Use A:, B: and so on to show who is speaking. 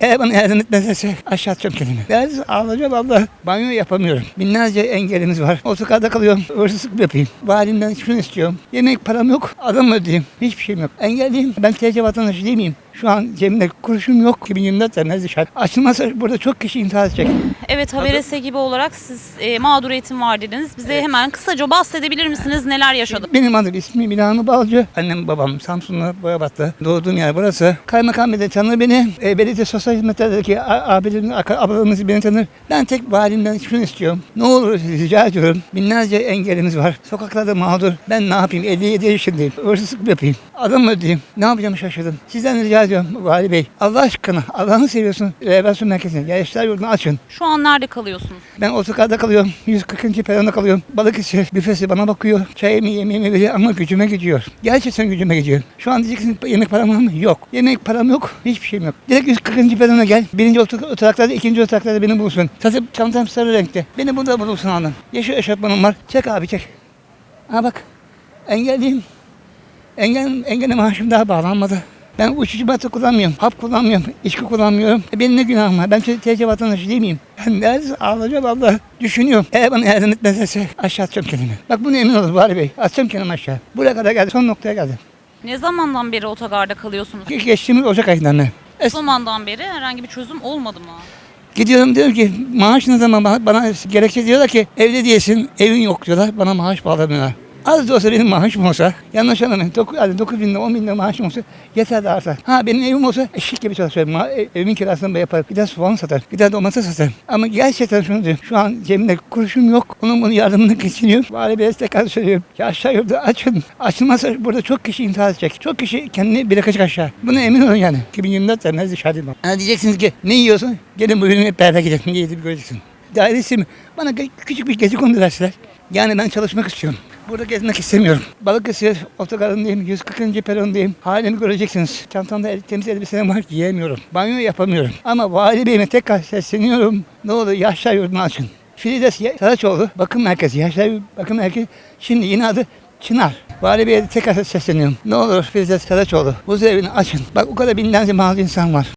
A: Eğer bana yardım etmezlerse aşağı atacağım kendimi. Ben ağlayacağım abla. Banyo yapamıyorum. Binlerce engelimiz var. Otokarda kalıyorum. Hırsızlık yapayım. Valimden şunu istiyorum. Yemek param yok. Adam ödeyeyim. Hiçbir şeyim yok. Engelliyim. Ben TC vatandaşı değil miyim? Şu an cebimde kuruşum yok. 2024 senesi dışarı. Açılmazsa burada çok kişi intihar edecek.
B: Evet Haberes ekibi olarak siz e, mağduriyetim var dediniz. Bize hemen kısaca bahsedebilir misiniz neler yaşadık?
A: Benim adım ismim İlhanlı Balcı. Annem babam Samsun'da Boyabat'ta. Doğduğum yer burası. Kaymakam de tanır beni. E, belediye sosyal hizmetlerdeki a- abilerim, ak- ablalarımız beni tanır. Ben tek valimden şunu istiyorum. Ne olur rica ediyorum. Binlerce engelimiz var. Sokaklarda mağdur. Ben ne yapayım? 57 yaşındayım. Hırsızlık mı yapayım? Adam mı ödeyeyim? Ne yapacağımı şaşırdım. Sizden rica ediyorum Vali Bey. Allah aşkına Allah'ını seviyorsun. Rehabilitasyon merkezine. Gençler yurdunu açın.
B: Şu an nerede kalıyorsunuz?
A: Ben otokarda kalıyorum. 140. peronda kalıyorum. Balıkesir büfesi bana bakıyor. Çayımı yemeğimi veriyor ama gücüme gidiyor. Gerçekten gücüme gidiyor. Şu an diyeceksin yemek param var mı? Yok. Yemek param yok. Hiçbir şeyim yok. Direkt 140. perona gel. Birinci otur- oturaklarda, ikinci oturaklarda beni bulursun. Zaten çantam sarı renkte. Beni burada bulursun anam. Yeşil eşofmanım var. Çek abi çek. Ha bak. Engelliyim. Engel, engel maaşım daha bağlanmadı. Ben uçucu batı kullanmıyorum. Hap kullanmıyorum. içki kullanmıyorum. E benim ne günahım var? Ben TC vatandaşı değil miyim? Ben nerede ağlayacağım abla? Düşünüyorum. Eğer bana yardım etmezlerse aşağı atacağım kendimi. Bak bunu emin olun Bari Bey. Atacağım kendimi aşağı. Buraya kadar geldim. Son noktaya geldim.
B: Ne zamandan beri otogarda kalıyorsunuz?
A: Geç- Geçtiğimiz Ocak ayından beri.
B: O zamandan beri herhangi bir çözüm olmadı mı?
A: Gidiyorum diyorum ki maaş ne zaman bana, bana gerekçe diyorlar ki evde değilsin, evin yok diyorlar. Bana maaş bağlamıyorlar. Az da olsa benim maaşım olsa, yanlış anlamayın, 9, yani 9 bin lira, 10 bin lira maaşım olsa yeter de artar. Ha benim evim olsa eşek gibi çalışıyorum. Ma, e- evimin kirasını ben yaparım. De soğan satar, bir de domates satarım. Ama gerçekten şunu diyorum, şu an cebimde kuruşum yok. Onun bunun yardımını geçiniyor. Bari bir tekrar söylüyorum. Ya aşağı yurdu açın. Açılmazsa burada çok kişi intihar edecek. Çok kişi kendini bırakacak aşağı. Buna emin olun yani. 2024 senesi dışarıdayım. ben. Ha diyeceksiniz ki ne yiyorsun? Gelin bugün hep beraber gidelim. Ne yediğimi göreceksin. Dairesi mi? Bana küçük bir gezi konu verseler. Yani ben çalışmak istiyorum. Burada gezmek istemiyorum. Balıkesir otogarındayım, 140. perondayım. Halimi göreceksiniz. Çantamda el- temiz elbiselerim var, giyemiyorum. Banyo yapamıyorum. Ama vali beyime tekrar sesleniyorum. Ne olur yaşlar yurdunu açın. Ye- Saraçoğlu Bakım Merkezi, Yaşlar Bakım Merkezi. Şimdi yeni adı Çınar. Vali Bey'e tekrar sesleniyorum. Ne olur Filides Saraçoğlu huzur evini açın. Bak o kadar binlerce mağdur insan var.